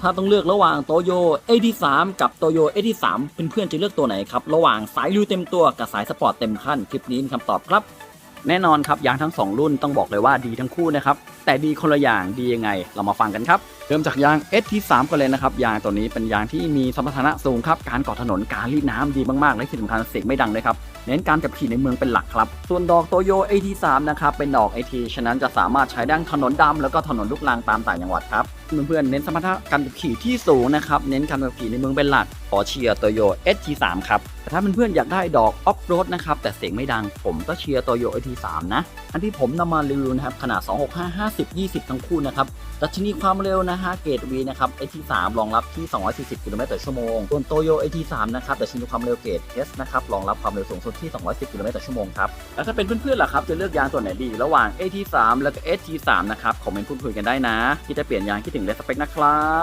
ถ้าต้องเลือกระหว่างโตโย AT3 กับโตโย AT3 เพื่อนๆจะเลือกตัวไหนครับ ระหว่างสายลุยเต็มตัวกับสายสปอร์ตเต็มขั้น คลิปนี้มีคำตอบครับ แน่นอนครับยางทั้ง 2 รุ่นต้องบอกเลยว่าดีทั้งคู่นะครับ แต่ดีคนละอย่างดียังไง เรามาฟังกันครับ เริ่มจากยาง ST3 กันเลยนะครับ ยางตัวนี้เป็นยางที่มีสมรรถนะสูงครับ การเกาะถนนการรีดน้ำดีมากๆและที่สำคัญเสียงไม่ดังเลยครับ เน้นการขับขี่ในเมืองเป็นหลักครับ ส่วนดอกโตโย AT3 นะครับเป็นดอก AT ฉะนั้นจะสามารถใช้ได้ทั้งถนนดำแล้วก็ถนนลูกรังตามต่างจังหวัดครับเพื่อนๆเน้นสมรรถนะการขับขี่ที่สูงนะครับเน้นการขับขี่ในเมืองเป็นหลักขอเชียร์โตโย ST3 ครับแต่ถ้าเพื่อนๆอยากได้ดอกออฟโรดนะครับแต่เสียงไม่ดังผมก็เชียร์โตโย AT3 นะ อันที่ผมนำมารีวิวนะครับขนาด 265 50 20 ทั้งคู่นะครับดัชนีความเร็วนะฮะเกรด V นะครับ AT3 รองรับที่ 240 กิโลเมตรต่อชั่วโมงส่วนโตโย AT3 นะครับดัชนีความเร็วเกรด S นะครับรองรับความเร็วสูงสุดที่ 210 กิโลเมตรต่อชั่วโมงครับ แล้วถ้าเป็นเพื่อนๆล่ะครับจะเลือกยางตัวไหนดี ระหว่าง AT3 แล้วก็ ST3 นะครับคอมเมนต์พูดคุยกันได้นะที่จะเปลี่ยนยางคิดถึงเลสเปคนะครับ